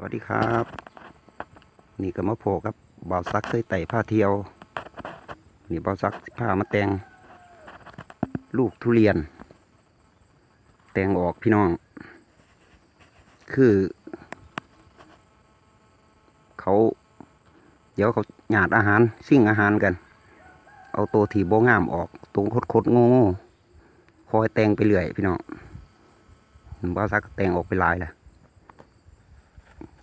สวัสดีครับ นี่ก็มาโผครับบ่าวซักเคยไต่ผ้าเที่ยว นี่บ่าวซักผ้ามาแตงลูกทุเรียน แตงออกพี่น้อง คือ เขา เดี๋ยวเขาหยาดอาหารซิ่งอาหารกัน เอาตัวถีบโบงามออกตรงคดคดๆโง่คอยแตงไปเรื่อยพี่น้องบ่าวซักแตงออกไปลายแหละ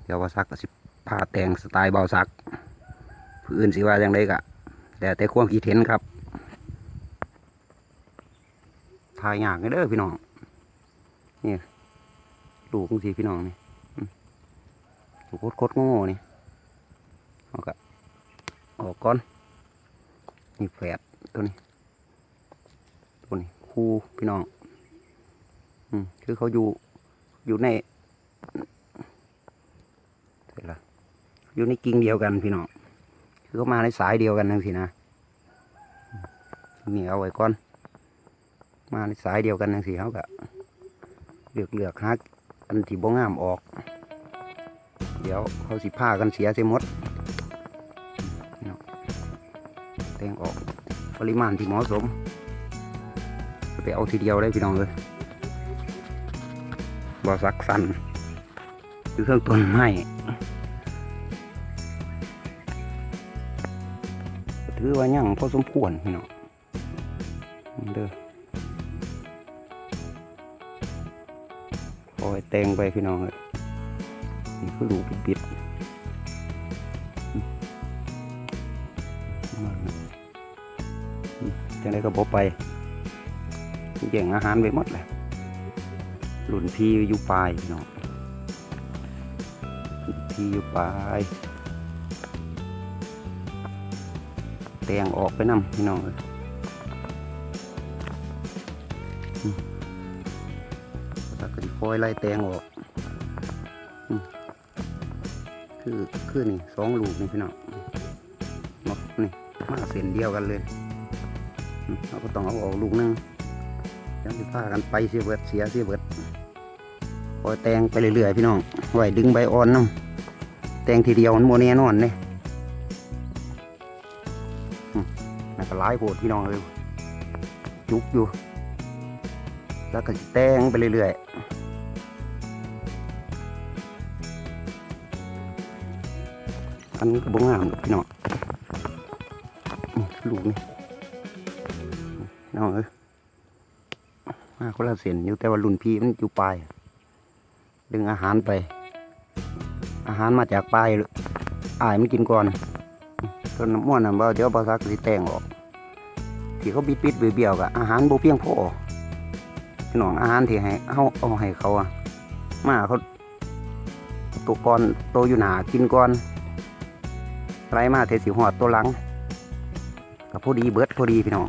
เดี๋ยวว่าซักก็สิผ้าแต่งสไตล์เบาซักผู้อื่นสิว่าอย่างไรกะแต่แต่ความคิดเห็นครับทายยากเด้อพี่น้องนี่ลูกสิพี่น้องนี่ลูกโคตรโง่นี่เอากะออกก่อนนี่แฝดตัวนี้ตัวนี้คู่พี่น้อง อืมคือเขาอยู่อยู่ใน เสร็จละอยู่ในกิ่งเดียวกันพี่น้องคือเขามาในสายเดียวกันนั่นสินะนี่เอาไว้ก่อน มาในสายเดียวกันนั่นสิเขาก็เลือกเลือกฮักอันที่บ่งามออก เดี๋ยวเขาสิผ้ากันเสียเสียหมดแตงออกปริมาณที่เหมาะสมไปเอาทีเดียวได้พี่น้องเลยบ่สักสัน คือเครื่องต้นไม้ถือว่ายังพอสมควรพี่น้องเด้อคอยแตงไปพี่น้องเลยนี่คือลูกปิดจังได้ก็บอไปแย่งอาหารไปหมดเลยหลุนพี่อยู่ปลายพี่น้อง รุ่นพี่อยู่ปลายแตงออกไปนำพี่น้องเลยอืมแล้วก็คอยไล่แตงออกอคือคือนี่สองลูกนี่พี่น้องมานี่มาเส้นเดียวกันเลยเราก็ต้องเอาออกลูกนึงยังสิพากันไปเสียเบิดเสียเสียเบิด คอยแตงไปเรื่อยๆพี่น้องไหวดึงใบอ่อนน้ำแตงทีเดียวมันโมเน่นอนเนี่ยน่าก็หลายโหดพี่น้องเลยจุกอยู่ แล้วก็แตงไปเรื่อยๆอันนี้ก็บ่งามดอกพี่น้องลูกนี่น้องเอ้ยมาคนละเส้นอยู่แต่ว่ารุ่นพี่มันอยู่ปลาย ดึงอาหารไป อาหารมาจากปลายอายมันกินก่อนต้นน้ำม่วนน่ะบ่เดี๋ยวบ่ซักสิแต่งออกที่เขาบิดบิดๆเบี้ยวๆกะอาหารบ่เพียงพอพี่น้องอาหารที่ให้เฮาเอาให้เขาอะมาเขาตัวก่อนตัวอยู่หนากินก่อนไรมาเทสิหอดตัวหลังก็พอดีเบิร์ดพอดีพี่น้อง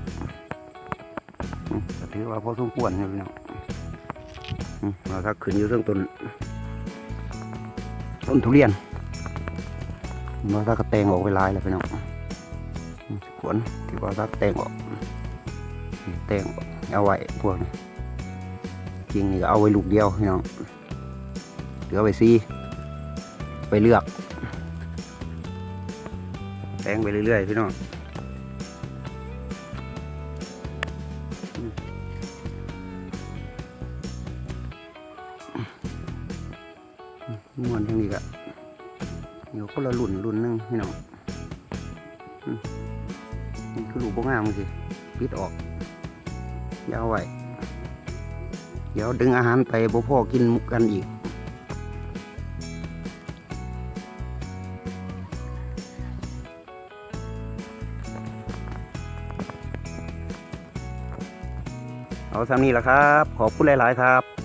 ถือว่าพอสมควรอยู่พี่น้อง เราถ้าขึ้นอยู่เรื่องต้นต้นทุเรียนว่าถ้าก็แตงออกไปลายแล้วพี่น้องขวนที่ว่าถ้าแตงออกแตงเอาไว้พวกนี้จริงนี่ก็เอาไว้ลูกเดียวพี่น้องเหลือไว้ซีไปเลือกแตงไปเรื่อยๆพี่น้อง มวนทั้งนี้ก็เดี๋ยวคนละรุ่นรุ่นหนึงพี่น้องนี่คือลูกบงามสิปิดออกยาวไว้เดี๋ยวดึงอาหารไปบ่พ่อกินกันอีกเอาสำนี้ละครับ ขอบคุณหลาย ๆ ครับ